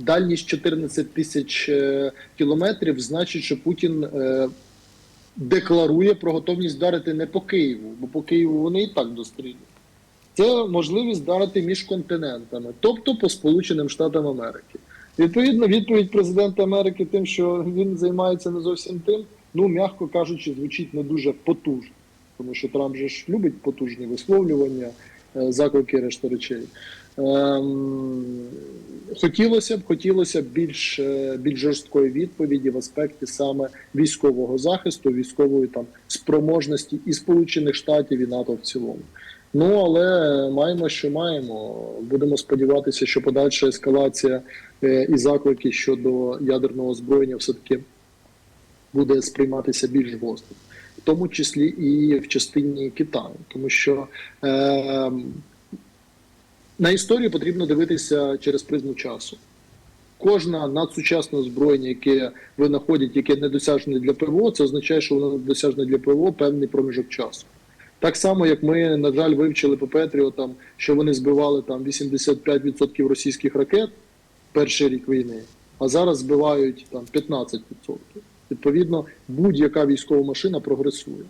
дальність 14 тисяч е, кілометрів, значить, що Путін е, декларує про готовність вдарити не по Києву, бо по Києву вони і так дострілюють. Це можливість вдарити між континентами, тобто по Сполученим Штатам Америки. Відповідно, відповідь президента Америки тим, що він займається не зовсім тим, ну м'яко кажучи, звучить не дуже потужно, тому що Трамп же ж любить потужні висловлювання, е, заклики решта речей. Ем, хотілося б, хотілося б більш, е, більш жорсткої відповіді в аспекті саме військового захисту, військової там спроможності і Сполучених Штатів і НАТО в цілому. Ну але маємо, що маємо. Будемо сподіватися, що подальша ескалація е, і заклики щодо ядерного озброєння все-таки буде сприйматися більш гостро, в тому числі і в частині Китаю, тому що е, на історію потрібно дивитися через призму часу. Кожна надсучасне озброєння, яке винаходять, яке недосяжне для ПВО, це означає, що воно недосяжне для ПВО певний проміжок часу. Так само, як ми, на жаль, вивчили по Петріотам, що вони збивали там 85% російських ракет перший рік війни, а зараз збивають там 15%. Відповідно, будь-яка військова машина прогресує.